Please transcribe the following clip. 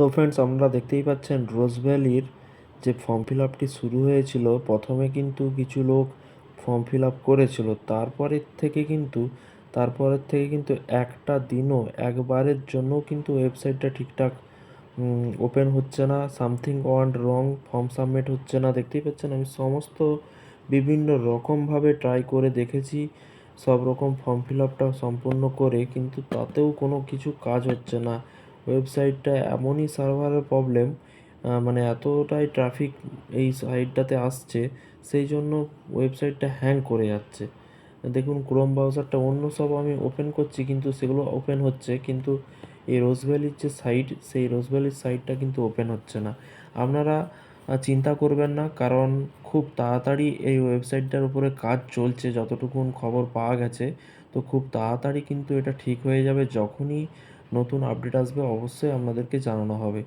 তো ফ্রেন্ডস আমরা দেখতেই পাচ্ছেন রোজ ভ্যালির যে ফর্ম ফিল আপটি শুরু হয়েছিল, প্রথমে কিন্তু কিছু লোক ফর্ম ফিল আপ করেছিল। তারপরের থেকে কিন্তু, তারপরের থেকে কিন্তু একটা দিনও, একবারের জন্য কিন্তু ওয়েবসাইটটা ঠিকঠাক ওপেন হচ্ছে না। Something went wrong form submit হচ্ছে না। দেখতেই পাচ্ছেন, আমি সমস্ত বিভিন্ন রকমভাবে ট্রাই করে দেখেছি। সব রকম ফর্ম ফিল আপটা সম্পূর্ণ করে, কিন্তু তাতেও কোনো কিছু কাজ হচ্ছে না। ওয়েবসাইটটা এমনই সার্ভারের প্রবলেম মানে এতটাই ট্রাফিক এই সাইটটাতে আসছে, সেই জন্য ওয়েবসাইটটা হ্যাং করে যাচ্ছে। দেখুন ক্রোম ব্রাউজারটা অন্য সব আমি ওপেন করছি, কিন্তু সেগুলো ওপেন হচ্ছে, কিন্তু এই রোজভ্যালির যে সাইট সেই রোজভ্যালির সাইটটা কিন্তু ওপেন হচ্ছে না। আপনারা চিন্তা করবেন না, কারণ খুব তাড়াতাড়ি এই ওয়েবসাইটটার উপরে কাজ চলছে, যতটুকুন খবর পাওয়া গেছে, তো খুব তাড়াতাড়ি কিন্তু এটা ঠিক হয়ে যাবে, যখনই নতুন আপডেট আসবে অবশ্যই আপনাদেরকে জানানো হবে।